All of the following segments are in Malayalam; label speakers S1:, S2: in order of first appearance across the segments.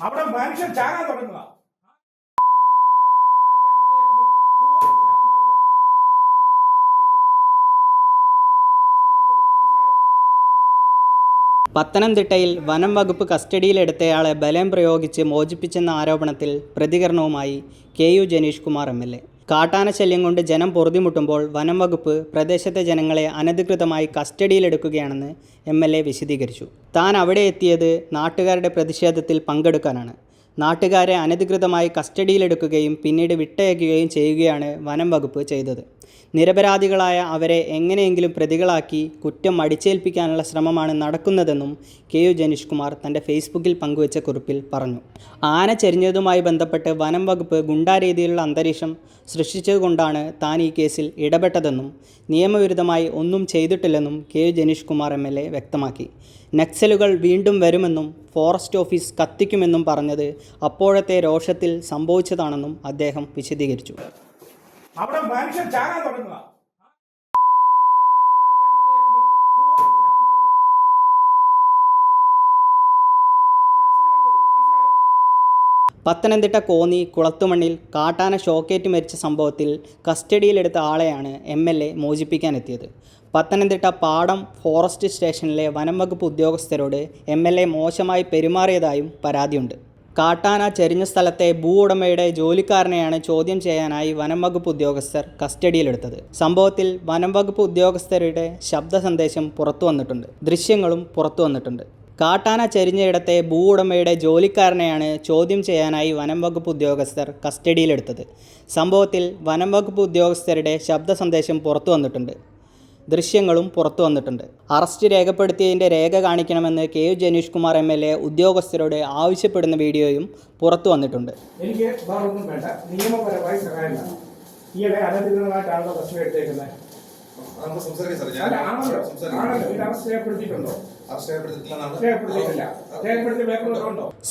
S1: അവിടെ മനുഷ്യൻ ചാകാൻ തുടങ്ങുക
S2: പത്തനംതിട്ടയിൽ വനം വകുപ്പ് കസ്റ്റഡിയിലെടുത്തയാളെ ബലം പ്രയോഗിച്ച് മോചിപ്പിച്ചെന്ന ആരോപണത്തിൽ പ്രതികരണവുമായി K U Janeesh Kumar M L A. കാട്ടാന ശല്യം കൊണ്ട് ജനം പൊറുതിമുട്ടുമ്പോൾ വനം വകുപ്പ് പ്രദേശത്തെ ജനങ്ങളെ അനധികൃതമായി കസ്റ്റഡിയിലെടുക്കുകയാണെന്ന് എം എൽ എ വിശദീകരിച്ചു. താൻ അവിടെ എത്തിയത് നാട്ടുകാരുടെ പ്രതിഷേധത്തിൽ പങ്കെടുക്കാനാണ്. നാട്ടുകാരെ അനധികൃതമായി കസ്റ്റഡിയിലെടുക്കുകയും പിന്നീട് വിട്ടയക്കുകയും ചെയ്യുകയാണ് വനം വകുപ്പ് ചെയ്തത്. നിരപരാധികളായ അവരെ എങ്ങനെയെങ്കിലും പ്രതികളാക്കി കുറ്റം അടിച്ചേൽപ്പിക്കാനുള്ള ശ്രമമാണ് നടക്കുന്നതെന്നും കെ യു ജനീഷ് കുമാർ തന്റെ ഫേസ്ബുക്കിൽ പങ്കുവച്ച കുറിപ്പിൽ പറഞ്ഞു. ആന ചെരിഞ്ഞതുമായി ബന്ധപ്പെട്ട് വനം വകുപ്പ് ഗുണ്ടാരീതിയിലുള്ള അന്തരീക്ഷം സൃഷ്ടിച്ചതുകൊണ്ടാണ് താൻ ഈ കേസിൽ ഇടപെട്ടതെന്നും നിയമവിരുദ്ധമായി ഒന്നും ചെയ്തിട്ടില്ലെന്നും K U Janeesh Kumar M വ്യക്തമാക്കി. നക്സലുകൾ വീണ്ടും വരുമെന്നും ഫോറസ്റ്റ് ഓഫീസ് കത്തിക്കുമെന്നും പറഞ്ഞത് അപ്പോഴത്തെ രോഷത്തിൽ സംഭവിച്ചതാണെന്നും അദ്ദേഹം വിശദീകരിച്ചു.
S1: അവിടെ മനുഷ്യൻ ചാകാൻ തുടങ്ങുക.
S2: പത്തനംതിട്ട കോന്നി കുളത്തുമണ്ണിൽ കാട്ടാന ഷോക്കേറ്റ് മരിച്ച സംഭവത്തിൽ കസ്റ്റഡിയിലെടുത്ത ആളെയാണ് എം എൽ എ മോചിപ്പിക്കാനെത്തിയത്. പത്തനംതിട്ട പാടം ഫോറസ്റ്റ് സ്റ്റേഷനിലെ വനം വകുപ്പ് ഉദ്യോഗസ്ഥരോട് എം എൽ എ മോശമായി പെരുമാറിയതായും പരാതിയുണ്ട്. കാട്ടാന ചെരിഞ്ഞ സ്ഥലത്തെ ഭൂ ഉടമയുടെ ജോലിക്കാരനെയാണ് ചോദ്യം ചെയ്യാനായി വനം വകുപ്പ് ഉദ്യോഗസ്ഥർ കസ്റ്റഡിയിലെടുത്തത്. സംഭവത്തിൽ വനം വകുപ്പ് ഉദ്യോഗസ്ഥരുടെ ശബ്ദ സന്ദേശം പുറത്തു വന്നിട്ടുണ്ട്. ദൃശ്യങ്ങളും പുറത്തു വന്നിട്ടുണ്ട്. കാട്ടാന ചെരിഞ്ഞയിടത്തെ ഭൂ ഉടമയുടെ ജോലിക്കാരനെയാണ് ചോദ്യം ചെയ്യാനായി വനം വകുപ്പ് ഉദ്യോഗസ്ഥർ കസ്റ്റഡിയിലെടുത്തത്. സംഭവത്തിൽ വനം വകുപ്പ് ഉദ്യോഗസ്ഥരുടെ ശബ്ദ സന്ദേശം പുറത്തു വന്നിട്ടുണ്ട്. ദൃശ്യങ്ങളും പുറത്തു വന്നിട്ടുണ്ട്. അറസ്റ്റ് രേഖപ്പെടുത്തിയതിന്റെ രേഖ കാണിക്കണമെന്ന് K U Janeesh Kumar M L A ഉദ്യോഗസ്ഥരോട് ആവശ്യപ്പെടുന്ന വീഡിയോയും പുറത്തു വന്നിട്ടുണ്ട്.
S1: എനിക്ക് വേറൊന്നും വേണ്ട. നിയമപരമായി സഹായം ഈയിടെ അനധികൃതമായിട്ടാണല്ലോ എടുത്തേക്കുന്നത്.
S3: നമുക്ക് സംസാരിക്കാം. ഞാൻ സംസാരിക്കാം.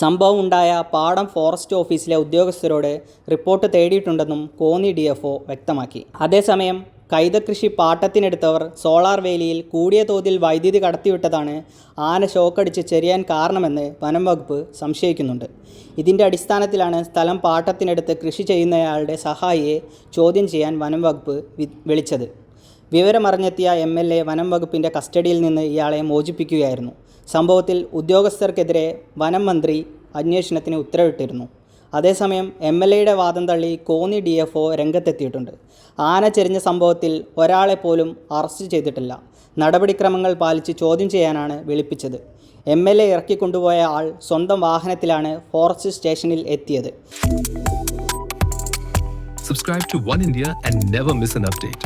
S2: സംഭവം ഉണ്ടായ പാടം ഫോറസ്റ്റ് ഓഫീസിലെ ഉദ്യോഗസ്ഥരോട് റിപ്പോർട്ട് തേടിയിട്ടുണ്ടെന്നും കോന്നി ഡി എഫ് വ്യക്തമാക്കി. അതേസമയം കൈതകൃഷി പാട്ടത്തിനെടുത്തവർ സോളാർ വേലിയിൽ കൂടിയ തോതിൽ വൈദ്യുതി കടത്തിവിട്ടതാണ് ആന ഷോക്കടിച്ച് ചെറിയാൻ കാരണമെന്ന് വനം വകുപ്പ് സംശയിക്കുന്നുണ്ട്. ഇതിന്റെ അടിസ്ഥാനത്തിലാണ് സ്ഥലം പാട്ടത്തിനെടുത്ത് കൃഷി ചെയ്യുന്നയാളുടെ സഹായിയെ ചോദ്യം ചെയ്യാൻ വനം വകുപ്പ് വിളിച്ചത്. വിവരമറിഞ്ഞെത്തിയ എം എൽ എ വനം വകുപ്പിന്റെ കസ്റ്റഡിയിൽ നിന്ന് ഇയാളെ മോചിപ്പിക്കുകയായിരുന്നു. സംഭവത്തിൽ ഉദ്യോഗസ്ഥർക്കെതിരെ വനം മന്ത്രി അന്വേഷണത്തിന് ഉത്തരവിട്ടിരുന്നു. അതേസമയം എം എൽ എയുടെ വാദം തള്ളി കോന്നി ഡി എഫ് ഒ രംഗത്തെത്തിയിട്ടുണ്ട്. ആന ചെരിഞ്ഞ സംഭവത്തിൽ ഒരാളെ പോലും അറസ്റ്റ് ചെയ്തിട്ടില്ല. നടപടിക്രമങ്ങൾ പാലിച്ച് ചോദ്യം ചെയ്യാനാണ് വിളിപ്പിച്ചത്. എം എൽ എ ഇറക്കിക്കൊണ്ടുപോയ ആൾ സ്വന്തം വാഹനത്തിലാണ് ഫോറസ്റ്റ് സ്റ്റേഷനിൽ എത്തിയത്.
S4: Subscribe to One India and never miss an update.